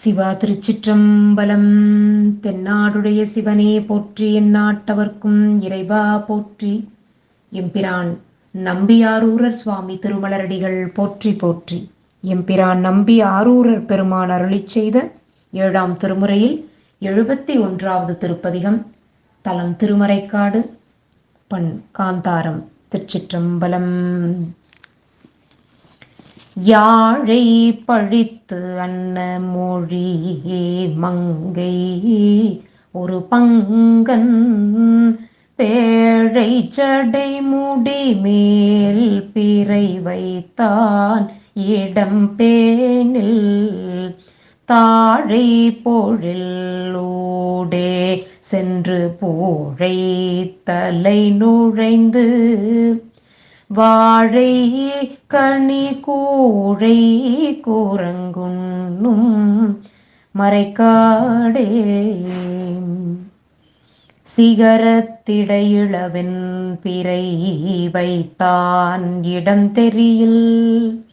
சிவா திருச்சிற்றம்பலம். தென்னாடுடைய சிவனே போற்றி எந்நாட்டவர்க்கும் இறைவா போற்றி. எம்பிரான் நம்பியாரூரர் சுவாமி திருமலரடிகள் போற்றி போற்றி. எம்பிரான் நம்பி ஆரூரர் பெருமான் அருளிச் செய்த ஏழாம் திருமுறையில் எழுபத்தி ஒன்றாவது திருப்பதிகம் தலம் திருமறைக்காடு பண் காந்தாரம் திருச்சிற்றம்பலம். யாழை பழித்து அன்ன மொழி மங்கை. ஒரு பங்கன் பேழை சடை முடி மேல் பிறை வைத்தான் இடம் பேணில். தாழை பொழிலோடே சென்று போழை தலை நுழைந்து. வாழை கனி கூழை கூறங்குண்ணும் மறைக்காடே. சிகரத்திடையிளவென் பிறை வைத்தான் இடம் தெரியில்.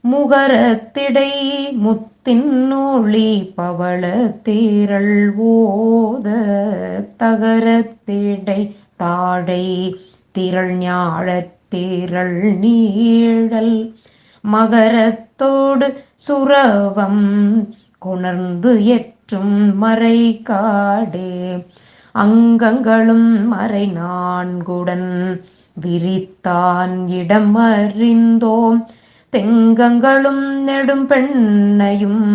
முகரத்திடை முத்தின் ஒளி பவள தீரள் ஓத தகரத்திடை தாழை திரள் ஞாழற் திரள் நீழல் மகரத்தோடு சுரவம் குணர்ந்து எற்றும் மறை காடே அங்கங்களும் மறை நான்குடன் விரித்தான் இடம் அறிந்தோம் தெங்கங்களும் நெடும் பெண்ணையும்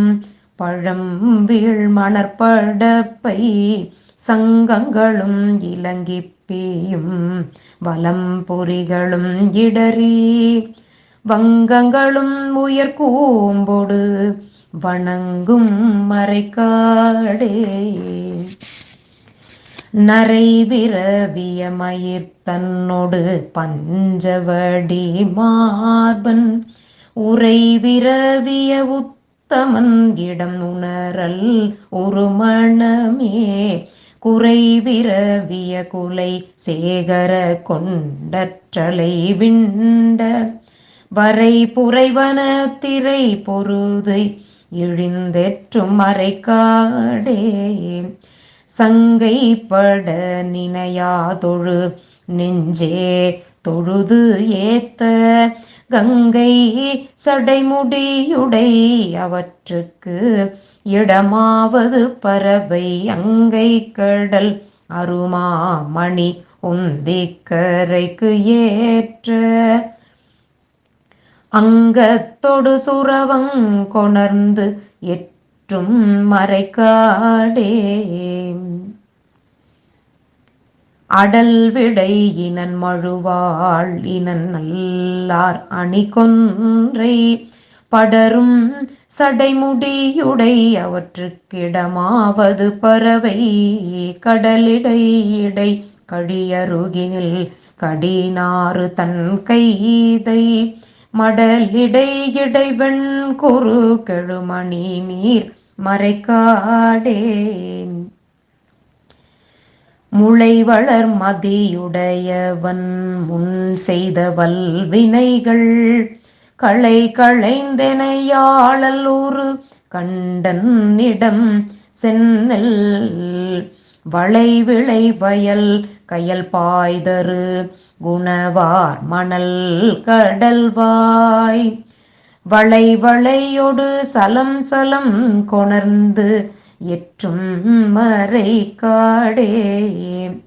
பழம் வீழ் மணற்படப்பை சங்கங்களும் இலங்கி பேயும் வலம் பொறிகளும் இடறி வங்கங்களும் உயர் கூம்பொடு வணங்கும் மறைக்காடே. நரை விரவிய மயிர் தன்னோடு பஞ்சவடி மார்பன். உரை விரவிய உத்தமன் இடம் உணரல் ஒரு மணமே குறை விரவிய குலை சேகர கொண்டற்றலை விண்ட வரை புரைவன திரை பொருதை இழிந்தெற்றும் மறைக்காடே. சங்கை பட நினையாதொழு நெஞ்சே தொழுது ஏத்த கங்கை சடைமுடியுடை அவற்றுக்கு இடமாவது பறவை அங்கை கடல் அருமாமணி உந்திக்கரைக்கு ஏற்ற அங்கத்தொடு சுரவங் கொணர்ந்து எற்றும் மறைக்காடே. அடல் விடை இனன் மழுவாள் இனன் நல்லார் அணி கொன்றை படரும் சடைமுடியுடை அவற்றுக்கிடமாவது பறவை கடலிடை இடை கழியருகினில் கடினாறு தன் கைதை மடலிடை இடைவெண் குறு கெழுமணி நீர் மறைக்காடே. முளை வளர் மதியுடையவன் முன் செய்த வல்வினைகள். களை களைந்தெனையாளல் ஒரு கண்டனிடம் சென்னல் வளை விளை வயல் கயல் பாய்தரு குணவார் மணல் கடல்வாய். வளை வளையொடு சலம் சலம் கொணர்ந்து எற்றும் மறை காடே.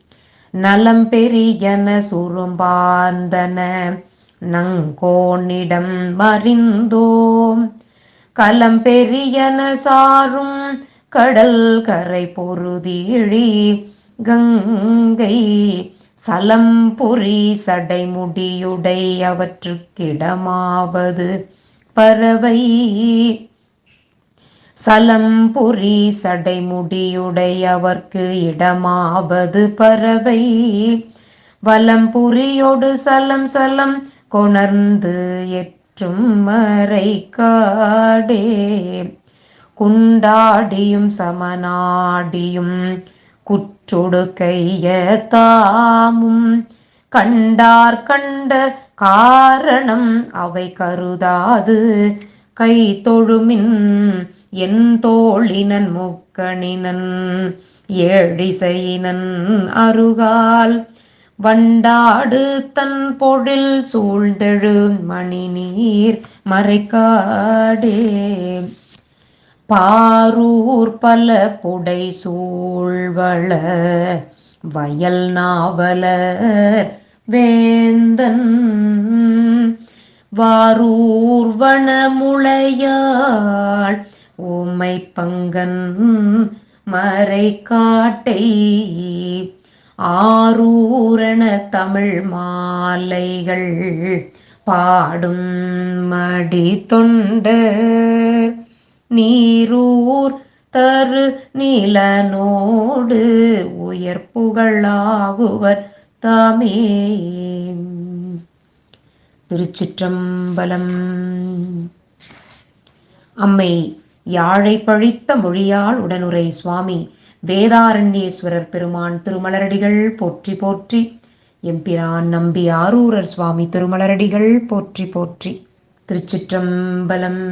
நலம் பெரியன சுரும்பார்ந்தன நங்கோனிடம் மறிந்தோம் கலம் பெரியன சாரும் கடல் கரை பொருதிழி கங்கை சலம் பொறி சடைமுடியுடை அவற்றுக்கிடமாவது பறவை. சலம் புரி சடைமுடியுடையவர்க்கு இடமாவது பறவை. வலம் புரியோடு சலம் சலம் கொணர்ந்து எற்றும் மறை காடே குண்டாடியும் சமனாடியும் குற்றொடுக்கைய தாமும் கண்டார் கண்ட காரணம் அவை கருதாது. கை தொழுமின் என் தோழினன் முக்கணினன் ஏழிசையினன் அருகால். வண்டாடு தன் பொழில் சூழ்ந்தெழு மணி நீர் மறைக்காடே. பாரூர் பல புடை சூழ்வள வயல் நாவல வேந்தன். வாரூர் வனமுளையாள் ஊமை பங்கன் மறை காட்டை ஆரூரண தமிழ் மாலைகள் பாடும் மடி தொண்டர் நீரூர் தரு நிலனோடு உயர் புகழாகுவர் தாமே திருச்சிற்றம்பலம். அம்மை யாழை பழித்த மொழியால் உடனுரை சுவாமி வேதாரண்யேஸ்வரர் பெருமான் திருமலரடிகள் போற்றி போற்றி. எம்பிரான் நம்பி ஆரூரர் சுவாமி திருமலரடிகள் போற்றி போற்றி. திருச்சிற்றம்பலம்.